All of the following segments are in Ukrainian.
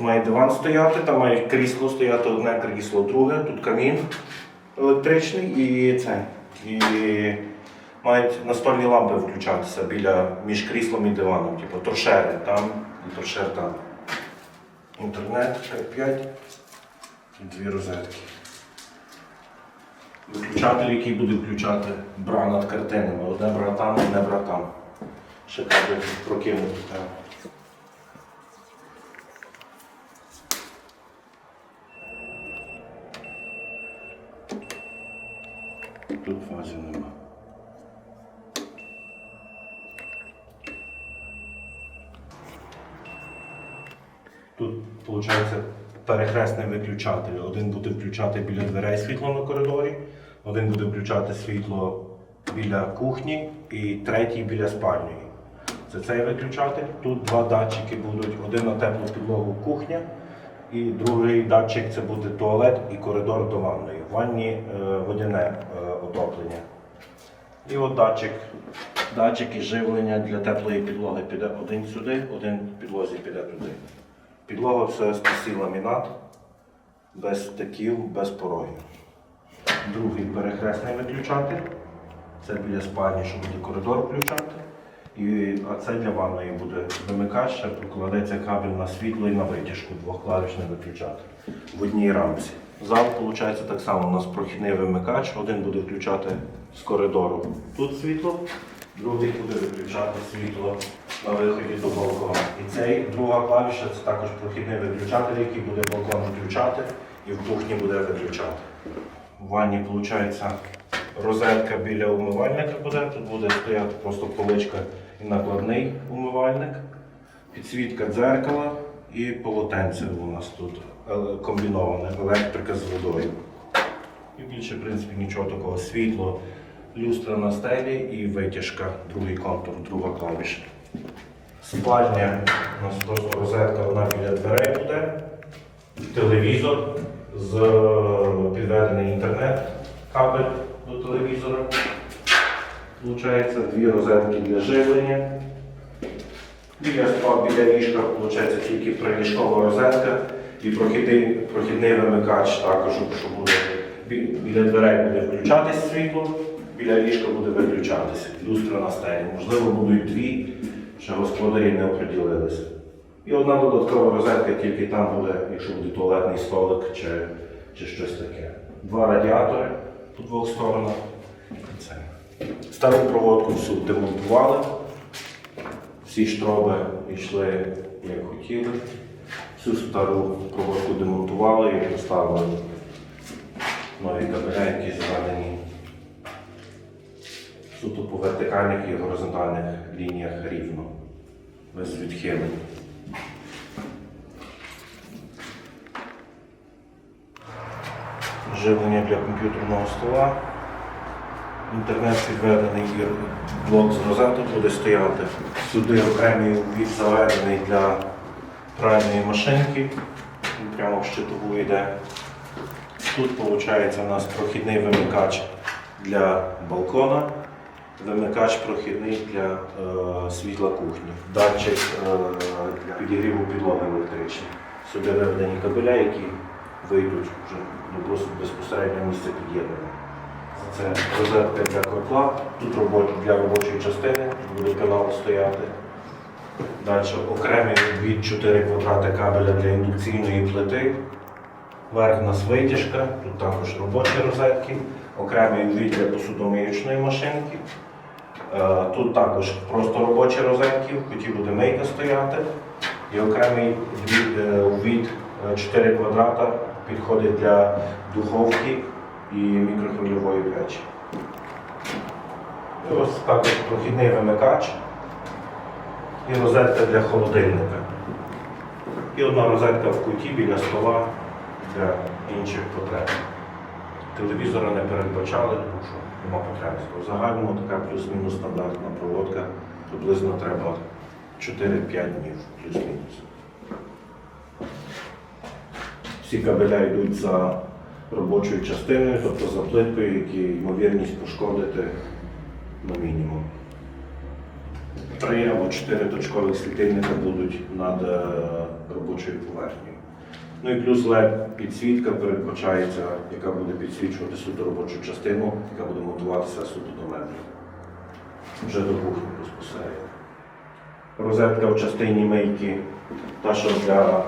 має диван стояти, там має крісло стояти одне крісло, друге, тут камін електричний і це. І мають настольні лампи включатися біля між кріслом і диваном, типу торшери там і торшер там. Інтернет 5 і дві розетки. Виключатель, який буде включати бра над картинами. Одне бра там, одне бра там. Ще кабель прокинути Тут нема. Тут, виходить, перехресний виключатель. Один буде включати біля дверей світло на коридорі, один буде включати світло біля кухні і третій біля спальні. Це цей виключатель. Тут два датчики будуть: один на теплу підлогу кухня, і другий датчик це буде туалет і коридор до ванної. В ванні е, водяне е, отоплення. І от датчик, датчик і живлення для теплої підлоги піде один сюди, один підлозі піде туди. Підлога все стосі ламінат, без стиків, без порогів. Другий перехресний виключатель. Це біля спальні, що буде коридор включати. І, а це для ванної буде вимикач, ще прокладеться кабель на світло і на витяжку, двохклавішний виключатель в одній рамці. Зал, виходить, так само у нас прохідний вимикач. Один буде включати з коридору тут світло, другий буде виключати світло на виході до балкону. І цей друга клавіша це також прохідний виключатель, який буде балкон включати і в кухні буде виключати. В ванні, виходить, розетка біля умивальника буде. Тут буде стояти просто поличка і накладний умивальник, підсвітка дзеркала і полотенце у нас тут е, комбіноване, електрика з водою. І більше, в принципі, нічого такого. Світло, люстра на стелі і витяжка, другий контур, друга клавіша. Спальня, у нас просто розетка, вона біля дверей буде. Телевізор з підведений інтернет, кабель до телевізора. Получається дві розетки для живлення. Біля спа, біля ліжка виходить тільки приліжкова розетка і прохідний, прохідний вимикач також, що буде біля дверей буде включатись світло, біля ліжка буде виключатися. Люстра на стелі. Можливо, будуть дві, ще господарі не оприділилися. І одна додаткова розетка тільки там буде, якщо буде туалетний столик чи, чи щось таке. Два радіатори по двох сторонах. Це. Стару проводку всю демонтували. Всі штроби йшли як хотіли. Всю стару проводку демонтували і поставили нові кабеля, які заведені суто по вертикальних і горизонтальних лініях рівно, без відхилень. Живлення для комп'ютерного стола. Інтернет підведений блок з розеток буде стояти. Сюди окремий вхід заведений для пральної машинки. Він прямо в щитову йде. Тут виходить у нас прохідний вимикач для балкона, вимикач прохідний для е, світла кухні, датчик е, для підігріву підлоги електричної. Сюди виведені кабеля, які вийдуть вже до досить безпосереднього місця під'єднання. Це розетка для котла, тут робоча для робочої частини, тут буде канал стояти. Далі окремий від 4 квадрати кабеля для індукційної плити. Верх нас витяжка, тут також робочі розетки, окремий від для посудомиючної машинки. Е, Тут також просто робочі розетки, в куті буде мийка стояти. І окремий від, е, від е, 4 квадрата підходить для духовки і мікрохвильової печі. І ось також прохідний вимикач і розетка для холодильника. І одна розетка в куті біля стола для інших потреб. Телевізора не передбачали, тому що нема потреби. В загальному така плюс-мінус стандартна проводка. Приблизно треба 4-5 днів, плюс-мінус. Всі кабеля йдуть за робочою частиною, тобто за плиткою, які ймовірність пошкодити на мінімум. Три або чотири точкових світильника будуть над е, робочою поверхнею. Ну і плюс LED підсвітка передбачається, яка буде підсвічувати суто робочу частину, яка буде монтуватися суто до меблів. Вже до кухні безпосередньо. Розетка в частині мийки, та що для,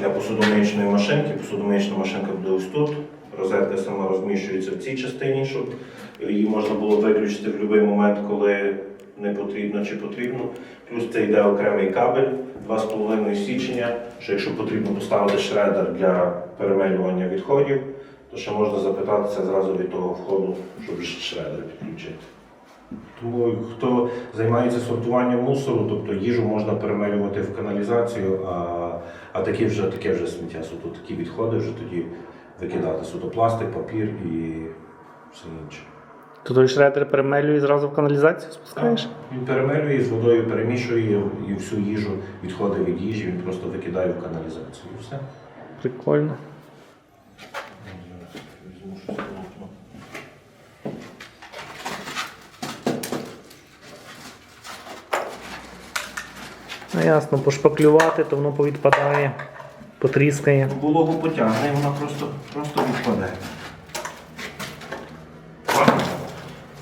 для посудомиючної машинки. Посудомиючна машинка буде ось тут. Розетка сама розміщується в цій частині, щоб її можна було виключити в будь-який момент, коли не потрібно чи потрібно. Плюс це йде окремий кабель 2,5 січення, що якщо потрібно поставити шредер для перемелювання відходів, то ще можна запитатися зразу від того входу, щоб шредер підключити. Тому хто займається сортуванням мусору, тобто їжу можна перемелювати в каналізацію, а, а такі вже, таке вже сміття, суто такі відходи вже тоді викидати. Суто пластик, папір і все інше. То той шредер перемелює і зразу в каналізацію спускаєш? Він перемелює з водою, перемішує і всю їжу, відходи від їжі, він просто викидає в каналізацію. І все. Прикольно. Ну ясно, пошпаклювати, то воно повідпадає, потріскає. Вологу потягне, і вона просто, просто відпаде.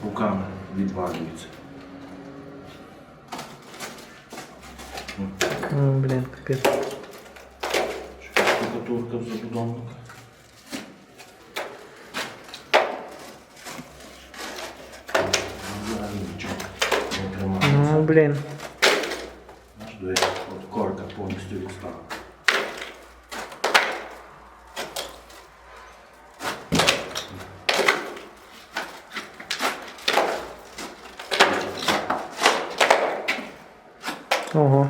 Руками відвалюється. М, Блін, капець. Штукатурка в забудовника. Ну, блін. Аж до от корка повністю відстала. Ого.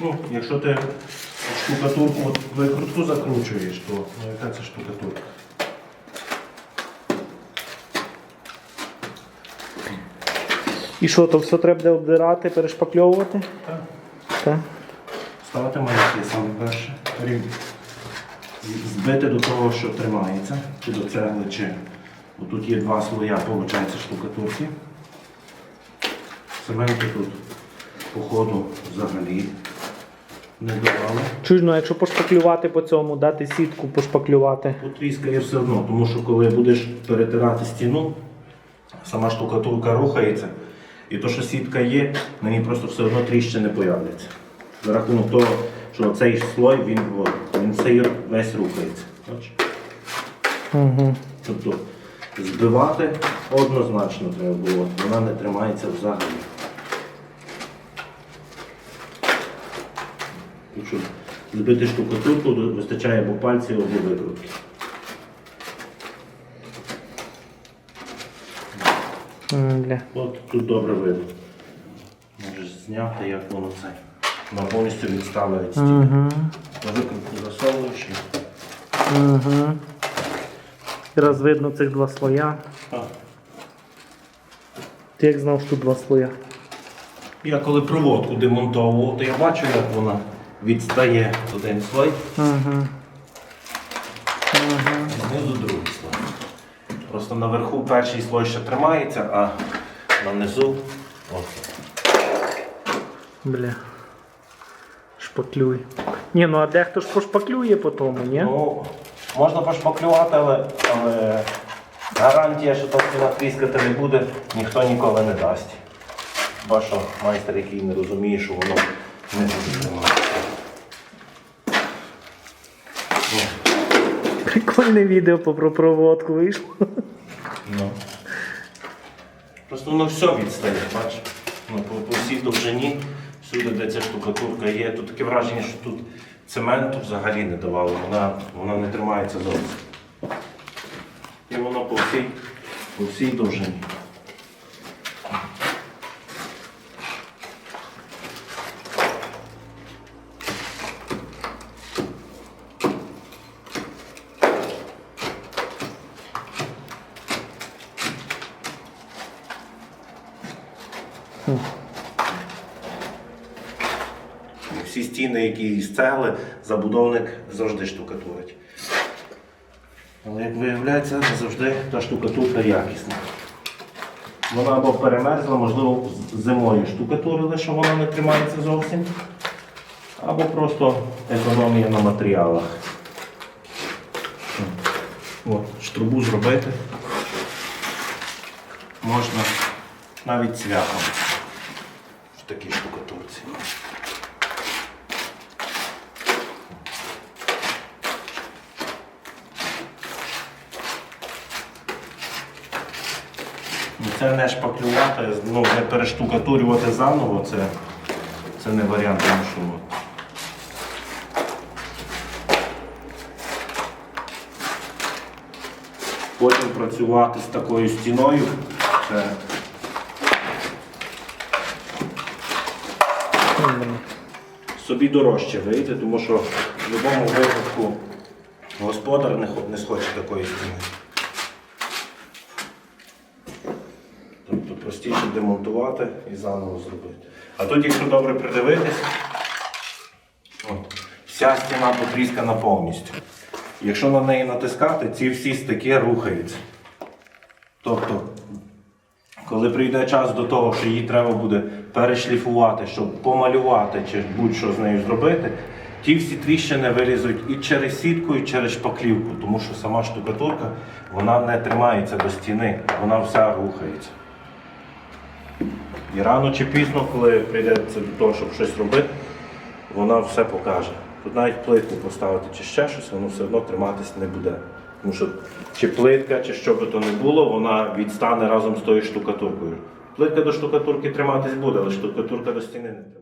Ну, якщо ти штукатурку от викрутку закручуєш, то ну, яка це штукатурка? І що, то все треба буде обдирати, перешпакльовувати? Так. Так. Ставити маленькі саме перше. Збити до того, що тримається, чи до цегли, чи тут є два слоя, виходить, штукатурки. Цементу тут по ходу взагалі не давали. Чуєш, ну якщо пошпаклювати по цьому, дати сітку пошпаклювати. Потріскає все одно, тому що коли будеш перетирати стіну, сама штукатурка рухається, і то, що сітка є, на ній просто все одно тріщини появляться. За рахунок того, що цей слой він, він все весь рухається. Бачиш? Угу. Тобто збивати однозначно треба було, вона не тримається взагалі. Якщо збити штукатурку, вистачає або пальці, або викрутки. Бля. От тут добре видно. Можеш зняти, як воно це. Вона повністю відстала від стіни. Угу. На викрутку засовуєш і. Угу. Зараз видно цих два слоя. А. Ти як знав, що тут два слоя? Я коли проводку демонтовував, то я бачу, як вона відстає один слой, Угу. Угу. знизу другий слой. Просто наверху перший слой ще тримається, а на низу ось. Бля. Шпаклюй. Ні, ну а дехто ж пошпаклює по тому, ні? Ну, можна пошпаклювати, але, але гарантія, що то стіна тріскати не буде, ніхто ніколи не дасть. Бо що майстер, який не розуміє, що воно не буде триматися. Прикольне відео про проводку вийшло. Ну. Просто воно все відстає, бачиш? Ну, по, по всій довжині, всюди, де ця штукатурка є, тут таке враження, що тут цементу взагалі не давало, вона, вона не тримається зовсім. І воно по всій, по всій довжині. Всі стіни, які з цегли, забудовник завжди штукатурить. Але як виявляється, не завжди та штукатурка якісна. Вона або перемерзла, можливо, зимою штукатурили, що вона не тримається зовсім, або просто економія на матеріалах. От, штрубу зробити можна навіть цвяхом в такій штукатурці. Ну, Це не шпаклювати, ну, не перештукатурювати заново, це, це не варіант тому що. Потім працювати з такою стіною. Це собі дорожче вийде, тому що в будь-якому випадку господар не, не схоче такої стіни. Тобто простіше демонтувати і заново зробити. А тут, якщо добре придивитись, от, вся стіна потріскана повністю. Якщо на неї натискати, ці всі стики рухаються. Тобто, коли прийде час до того, що її треба буде перешліфувати, щоб помалювати чи будь-що з нею зробити, ті всі тріщини вилізуть і через сітку, і через шпаклівку, тому що сама штукатурка вона не тримається до стіни, вона вся рухається. І рано чи пізно, коли прийдеться до того, щоб щось робити, вона все покаже. Тут навіть плитку поставити чи ще щось, воно все одно триматись не буде. Тому що чи плитка, чи що би то не було, вона відстане разом з тою штукатуркою. Плитка до штукатурки триматись буде, але штукатурка до стіни не тримає.